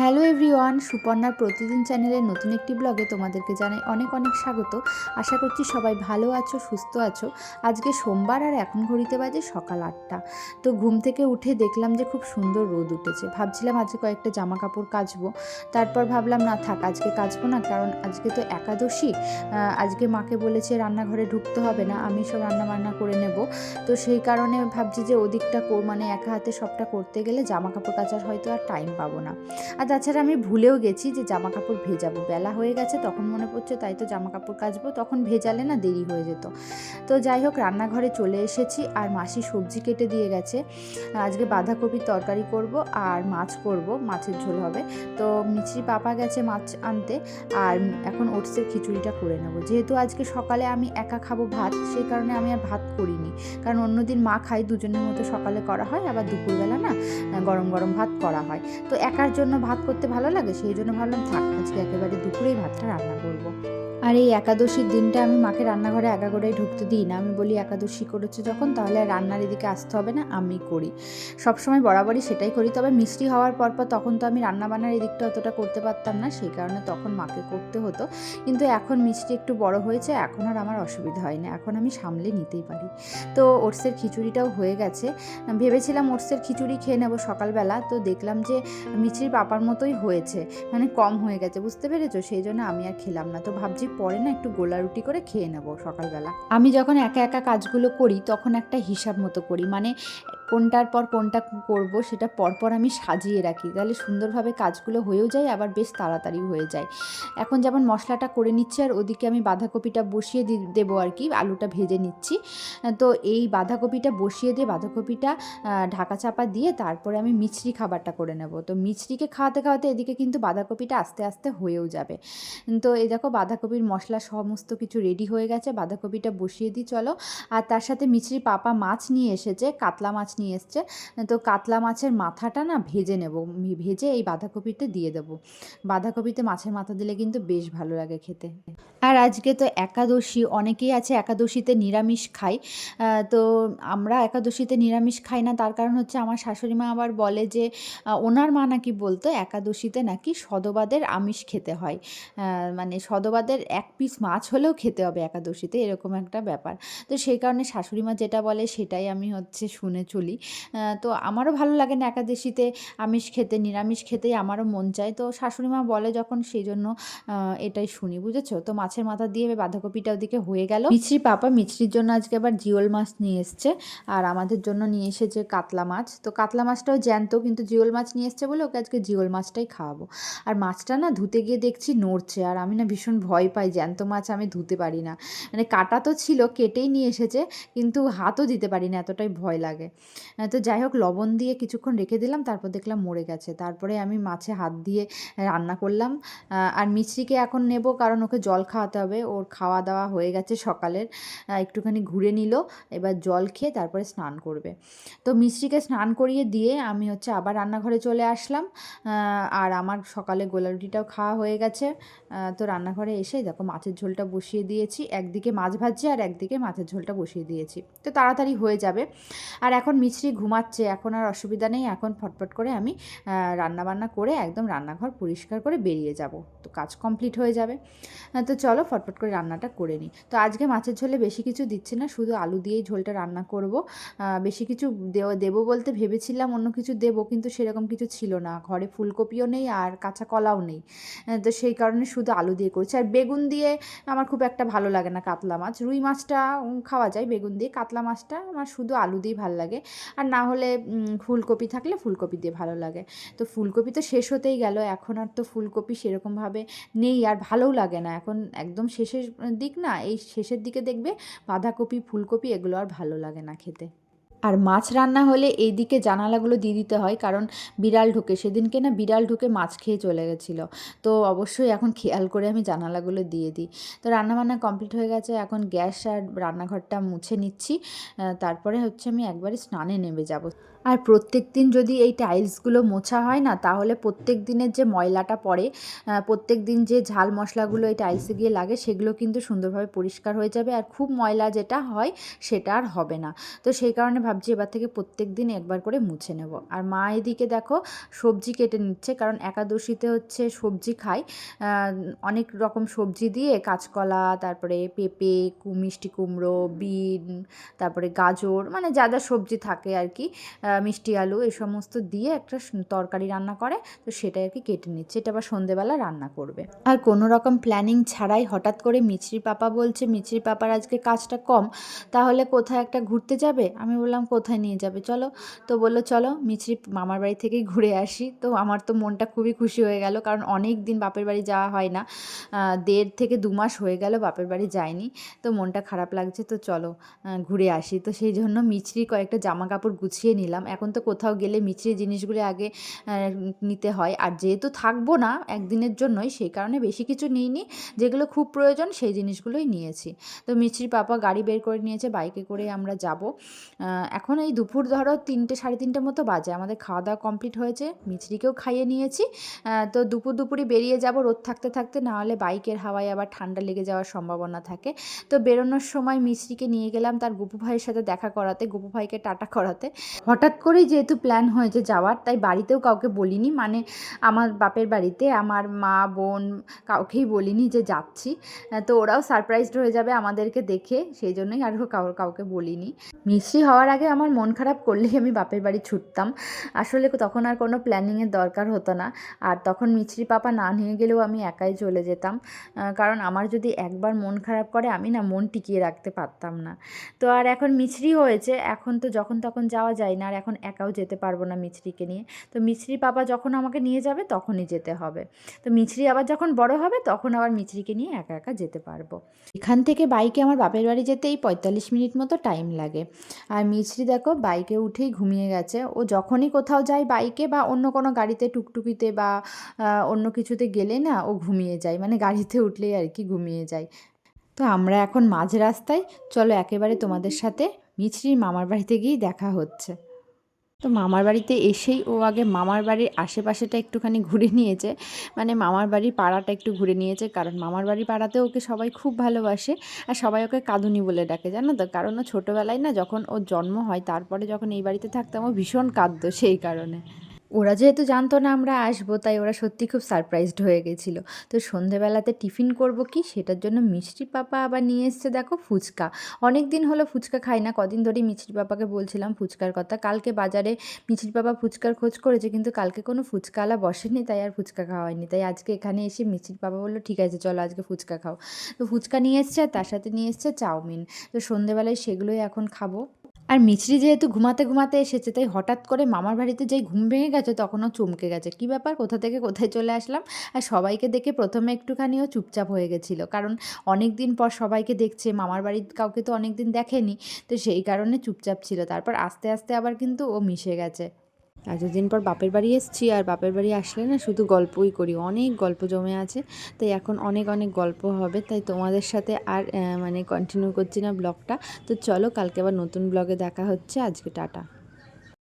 Hello everyone, সুপর্ণার প্রতিদিন চ্যানেলের নতুন একটি ব্লগে তোমাদেরকে জানাই অনেক অনেক স্বাগত। আশা করছি সবাই ভালো আছো, সুস্থ আছো। আজকে সোমবার আর এখন ঘড়িতে বাজে সকাল আটটা। তো ঘুম থেকে উঠে দেখলাম যে খুব সুন্দর রোদ উঠেছে। ভাবছিলাম আজকে কয়েকটা জামা কাপড় কাচবো। তারপর ভাবলাম, না, থাক, আজকে কাচবো না, কারণ আজকে তো একাদশী। আজকে মাকে বলেছে রান্নাঘরে ঢুকতে হবে না, আমি সব রান্না বান্না করে নেব। তো সেই কারণে ভাবছি যে ওদিকটা মানে একা হাতে সবটা করতে গেলে জামা কাপড় কাচার হয়তো আর টাইম পাবো না। তাছাড়া আমি ভুলেও গেছি যে জামা কাপড় ভেজাবো। বেলা হয়ে গেছে, তখন মনে পড়ছে তাই তো জামা কাপড় কাচবো, তখন ভেজালে না দেরি হয়ে যেত। তো যাই হোক, রান্নাঘরে চলে এসেছি আর মাসি সবজি কেটে দিয়ে গেছে। আজকে বাঁধাকপির তরকারি করব আর মাছ করব, মাছের ঝোল হবে। তো মিছরি পাপা গেছে মাছ আনতে আর এখন ওটসের খিচুড়িটা করে নেব। যেহেতু আজকে সকালে আমি একা খাব ভাত, সেই কারণে আমি আর ভাত করিনি। কারণ অন্যদিন মা খাই দুজনের মতো সকালে করা হয়, আবার দুপুরবেলা না গরম গরম ভাত করা হয়। তো একার জন্য ভাত করতে ভালো লাগে সেই জন্য ভাবলাম থাক আজকে একেবারে দুপুরেই ভাতটা রান্না করব। আর এই একাদশীর দিনটা আমি মাকে রান্নাঘরে একা করেই ঢুকতে দিই না। আমি বলি, একাদশী করেছে যখন, তাহলে রান্নার এদিকে আসতে হবে না, আমি করি। সবসময় বরাবরই সেটাই করি, তবে মিষ্টি হওয়ার পর পর তখন তো আমি রান্না বান্নার এদিকটা অতটা করতে পারতাম না, সেই কারণে তখন মাকে করতে হতো। কিন্তু এখন মিষ্টি একটু বড় হয়েছে, এখন আর আমার অসুবিধা হয় না, এখন আমি সামলে নিতেই পারি। তো ওটসের খিচুড়িটাও হয়ে গেছে। ভেবেছিলাম ওটসের খিচুড়ি খেয়ে নেব সকালবেলা, তো দেখলাম যে মিষ্টির পাপার মতোই হয়েছে মানে কম হয়ে গেছে, বুঝতে পেরেছ? সেই জন্য আমি আর খেলাম না। তো ভাবছি পরে না একটু গোলা রুটি করে খেয়ে নেব সকালবেলা। আমি যখন একা একা কাজগুলো করি, তখন একটা হিসাব মতো করি। মানে কোনটার পর কোনটা করব সেটা পরপর আমি সাজিয়ে রাখি। তাহলে সুন্দরভাবে কাজগুলো হয়েও যায়, আবার বেশ তাড়াতাড়ি হয়ে যায়। এখন যেমন মশলাটা করে নিচ্ছি, আর ওদিকে আমি বাঁধাকপিটা বসিয়ে দেবো আর কি, আলুটা ভেজে নিচ্ছি। তো এই বাঁধাকপিটা বসিয়ে দিয়ে বাঁধাকপিটা ঢাকা চাপা দিয়ে তারপরে আমি মিছরি খাবারটা করে নেব। তো মিছরিকে খাওয়াতে খাওয়াতে এদিকে কিন্তু বাঁধাকপিটা আস্তে আস্তে হয়েও যাবে। তো এই দেখো বাঁধাকপির মশলা সমস্ত কিছু রেডি হয়ে গেছে, বাঁধাকপিটা বসিয়ে দিই, চলো। আর তার সাথে মিছরি পাপা মাছ নিয়ে এসেছে, কাতলা মাছ নিয়ে এসছে। তো কাতলা মাছের মাথাটা না ভেজে নেব। ভেজে এই বাঁধাকপিতে দিয়ে দেবো। বাঁধাকপিতে মাছের মাথা দিলে কিন্তু বেশ ভালো লাগে খেতে। আর আজকে তো একাদশী অনেকেই আছে একাদশীতে নিরামিষ আহ, তো আমরা একাদশীতে নিরামিষ খাই না তার কারণ হচ্ছে আমার শাশুড়ি মা আবার বলে যে ওনার মা নাকি বলতো একাদশীতে নাকি সদবাদের আমিষ খেতে হয়। মানে সদবাদের এক পিস মাছ হলেও খেতে হবে একাদশীতে এরকম একটা ব্যাপার। তো সেই কারণে শাশুড়ি মা যেটা বলে সেটাই আমি হচ্ছে শুনে চলি। আহ, তো আমারও ভালো লাগে না একাদশীতে আমিষ খেতে নিরামিষ খেতেই আমারও মন চায়। তো শাশুড়ি মা বলে যখন সেই জন্য এটাই শুনি বুঝেছ? তো মাছের মাথা দিয়ে বাঁধাকপিটা ওদিকে হয়ে গেল। মিছরি পাপা মিছরির জন্য আজকে আবার জিওল মাছ নিয়ে এসছে আর আমাদের জন্য নিয়ে এসেছে কাতলা মাছ। তো কাতলা মাছটাও জ্যান্ত কিন্তু জিওল মাছ নিয়ে এসছে বলে ওকে আজকে জিওল মাছটাই খাওয়াবো। আর মাছটা না ধুতে গিয়ে দেখছি নড়ছে আর আমি না ভীষণ ভয় পাই জ্যান্ত মাছ আমি ধুতে পারি না। মানে কাটা তো ছিল কেটেই নিয়ে এসেছে কিন্তু হাতও দিতে পারি না এতটাই ভয় লাগে। তো যাই হোক, লবণ দিয়ে কিছুক্ষণ রেখে দিলাম, তারপর দেখলাম মরে গেছে। তারপরে আমি মাছে হাত দিয়ে রান্না করলাম। আর মিছরিকে এখন নেব কারণ ওকে জল খাওয়াতে হবে। ওর খাওয়া দাওয়া হয়ে গেছে সকালের। একটুখানি ঘুরে নিল, এবার জল খেয়ে তারপরে স্নান করবে। তো মিছরিকে স্নান করিয়ে দিয়ে আমি হচ্ছে আবার রান্নাঘরে চলে আসলাম। আর আমার সকালে গোলা রুটিটাও খাওয়া হয়ে গেছে। তো রান্নাঘরে এসে দেখো মাছের ঝোলটা বসিয়ে দিয়েছি। একদিকে মাছ ভাজছি আর একদিকে মাছের ঝোলটা বসিয়ে দিয়েছি। তো তাড়াতাড়ি হয়ে যাবে। আর এখন মিছরি ঘুমাচ্ছে, এখন আর অসুবিধা নেই, এখন ফটফট করে আমি রান্না বান্না করে একদম রান্নাঘর পরিষ্কার করে বেরিয়ে যাব। তো কাজ কমপ্লিট হয়ে যাবে। তো চলো ফটফট করে রান্নাটা করে নিই। তো আজকে মাছের ঝোলে বেশি কিছু দিচ্ছি না, শুধু আলু দিয়েই ঝোলটা রান্না করব। বেশি কিছু দেবো বলতে ভেবেছিলাম অন্য কিছু দেবো, কিন্তু সেরকম কিছু ছিল না। ঘরে ফুলকপিও নেই আর কাঁচা কলাও নেই। তো সেই কারণে শুধু আলু দিয়ে করছি। আর বেগুন দিয়ে আমার খুব একটা ভালো লাগে না কাতলা মাছ। রুই মাছটা খাওয়া যায় বেগুন দিয়ে। কাতলা মাছটা আমার শুধু আলু দিয়েই ভালো লাগে। আর না হলে ফুলকপি থাকলে ফুলকপি দিয়ে ভালো লাগে। তো ফুলকপি তো শেষ হতেই গেল, এখন আর তো ফুলকপি সেরকমভাবে নেই আর ভালোও লাগে না। এখন একদম শেষের দিক না, এই শেষের দিকে দেখবে বাঁধাকপি, ফুলকপি এগুলো আর ভালো লাগে না খেতে। আর মাছ রান্না হলে এই দিকে জানালাগুলো দিয়ে দিতে হয়, কারণ বিড়াল ঢুকে। সেদিনকে না বিড়াল ঢুকে মাছ খেয়ে চলে গেছিল। তো অবশ্যই এখন খেয়াল করে আমি জানালাগুলো দিয়ে দিই। তো রান্নাবান্না কমপ্লিট হয়ে গেছে, এখন গ্যাস আর রান্নাঘরটা মুছে নিচ্ছি। তারপরে হচ্ছে আমি একবারে স্নানে নেমে যাব। আর প্রত্যেক দিন যদি এই টাইলসগুলো মোছা হয় না, তাহলে প্রত্যেক দিনের যে ময়লাটা পড়ে প্রত্যেক দিন যে ঝাল মশলাগুলো এই টাইলসে গিয়ে লাগে, সেগুলো কিন্তু সুন্দরভাবে পরিষ্কার হয়ে যাবে। আর খুব ময়লা যেটা হয়, সেটা আর হবে না। তো সেই কারণে ভাবছি এবার থেকে প্রত্যেক দিন একবার করে মুছে নেব। আর মা এদিকে দেখো, সবজি কেটে নিচ্ছে, কারণ একাদশীতে হচ্ছে সবজি খাই অনেক রকম সবজি দিয়ে কাঁচকলা, তারপরে পেঁপে মিষ্টি কুমড়ো, বিন, তারপরে গাজর মানে যা যা সবজি থাকে আর কি। মিষ্টি আলু এই সমস্ত দিয়ে একটা তরকারি রান্না করে, তো সেটাই আর কি কেটে নিচ্ছে। এটা আবার সন্ধেবেলা রান্না করবে। আর কোনো রকম প্ল্যানিং ছাড়াই হঠাৎ করে মিছরি পাপা বলছে, মিছরি পাপার আজকে কাজটা কম, তাহলে কোথায় একটা ঘুরতে যাবে? আমি বললাম, কোথায় নিয়ে যাবে? চলো। তো বলল, চলো, মিছরি মামার বাড়ি থেকেই ঘুরে আসি। তো আমার তো মনটা খুবই খুশি হয়ে গেল, কারণ অনেক দিন বাপের বাড়ি যাওয়া হয় না। দেড় থেকে দু মাস হয়ে গেল বাপের বাড়ি যায়নি, তো মনটা খারাপ লাগছে, তো চলো ঘুরে আসি। তো সেই জন্য মিছরি কয়েকটা জামা কাপড় গুছিয়ে নিলাম। এখন তো কোথাও গেলে মিছরি জিনিসগুলো আগে নিতে হয়। আর যেহেতু থাকব না একদিনের জন্যই, সেই কারণে বেশি কিছু নিইনি। যেগুলো খুব প্রয়োজন, সেই জিনিসগুলোই নিয়েছি। তো মিছরির পাপা গাড়ি বের করে নিয়েছে, বাইকে করে আমরা যাব। এখন এই দুপুর ধরো তিনটে, সাড়ে তিনটে মতো বাজে। আমাদের খাওয়া দাওয়া কমপ্লিট হয়েছে, মিছরিকেও খাইয়ে নিয়েছি। তো দুপুর দুপুরই বেরিয়ে যাব রোদ থাকতে থাকতে, না হলে বাইকের হাওয়ায় আবার ঠান্ডা লেগে যাওয়ার সম্ভাবনা থাকে। তো বেরোনোর সময় মিছরিকে নিয়ে গেলাম তার গুপু ভাইয়ের সাথে দেখা করাতে, গুপু ভাইকে টাটা করাতে। হঠাৎ করেই যেহেতু প্ল্যান হয়েছে যাওয়ার, তাই বাড়িতেও কাউকে বলিনি। মানে আমার বাপের বাড়িতে আমার মা, বোন কাউকেই বলিনি যে যাচ্ছি। তো ওরাও সারপ্রাইজড হয়ে যাবে আমাদেরকে দেখে, সেই জন্যই আর কাউ, কাউকে বলিনি। মিষ্টি হওয়ার আগে আমার মন খারাপ করলেই আমি বাপের বাড়ি ছুটতাম। আসলে তখন আর কোনো প্ল্যানিংয়ের দরকার হতো না। আর তখন মিছরি পাপা না নিয়ে গেলেও আমি একাই চলে যেতাম। কারণ আমার যদি একবার মন খারাপ করে, আমি না মন টিকিয়ে রাখতে পারতাম না। তো আর এখন মিছরি হয়েছে। এখন তো যখন তখন যাওয়া যায় না। আর এখন একাও যেতে পারব না মিছরিকে নিয়ে। তো মিছরি বাবা যখন আমাকে নিয়ে যাবে তখনই যেতে হবে। তো মিছরি আবার যখন বড় হবে তখন আবার মিছরিকে নিয়ে একা একা যেতে পারব। এখান থেকে বাইকে আমার বাপের বাড়ি যেতে এই পঁয়তাল্লিশ মিনিট মতো টাইম লাগে। আর মিছরি দেখো বাইকে উঠেই ঘুমিয়ে গেছে। ও যখনই কোথাও যায় বাইকে বা অন্য কোনো গাড়িতে টুকটুকিতে বা অন্য কিছুতে গেলে না ও ঘুমিয়ে যায়। মানে গাড়িতে উঠলেই আর কি ঘুমিয়ে যায়। তো আমরা এখন মাঝ রাস্তায়। চলো একেবারে তোমাদের সাথে মিছরির মামার বাড়িতে গিয়েই দেখা হচ্ছে। তো মামার বাড়িতে এসেই ও আগে মামার বাড়ির আশেপাশেটা একটুখানি ঘুরে নিয়েছে। মানে মামার বাড়ির পাড়াটা একটু ঘুরে নিয়েছে, কারণ মামার বাড়ির পাড়াতে ওকে সবাই খুব ভালোবাসে আর সবাই ওকে কাঁদুনি বলে ডাকে, জানো তো? কারণ ও ছোটোবেলায় না যখন ওর জন্ম হয়, তারপরে যখন এই বাড়িতে থাকতাম, ও ভীষণ কাঁদতো সেই কারণে। ওরা যেহেতু জানতো না আমরা আসব, তাই ওরা সত্যি খুব সারপ্রাইজড হয়ে গেছিল। তো সন্ধেবেলাতে টিফিন করব কি? সেটার জন্য মিষ্টি পাপা আবার নিয়ে এসছে, দেখো ফুচকা। অনেক দিন হলো ফুচকা খাই না, কদিন ধরেই মিষ্টি পাপাকে বলছিলাম ফুচকার কথা। কালকে বাজারে মিষ্টি পাপা ফুচকার খোঁজ করেছে, কিন্তু কালকে কোনো ফুচকাওয়ালা বসেনি, তাই আর ফুচকা খাওয়া হয়নি তাই আজকে এখানে এসে মিষ্টির পাপা বলল, ঠিক আছে, চলো আজকে ফুচকা খাও। তো ফুচকা নিয়ে এসছে আর তার সাথে নিয়ে এসছে চাউমিন। তো সন্ধেবেলায় সেগুলোই এখন খাব। আর মিছরি যেহেতু ঘুমাতে ঘুমাতে এসেছে, তাই হঠাৎ করে মামার বাড়িতে যেই ঘুম ভেঙে গেছে তখনও চমকে গেছে। কী ব্যাপার? কোথা থেকে কোথায় চলে আসলাম? আর সবাইকে দেখে প্রথমে একটুখানিও চুপচাপ হয়ে গেছিল। কারণ অনেক দিন পর সবাইকে দেখছে, মামার বাড়ির কাউকে তো অনেক দিন দেখেনি, তো সেই কারণে চুপচাপ ছিল। তারপর আস্তে আস্তে আবার কিন্তু ও মিশে গেছে। এতদিন পর বাপের বাড়ি এসেছি আর বাপের বাড়ি আসলে না শুধু গল্পই করি। অনেক গল্প জমে আছে, তাই এখন অনেক অনেক গল্প হবে, তাই তোমাদের সাথে আর মানে কন্টিনিউ করছি না ব্লগটা তো চলো কালকে আবার নতুন ব্লগে দেখা হচ্ছে। আজকে টাটা।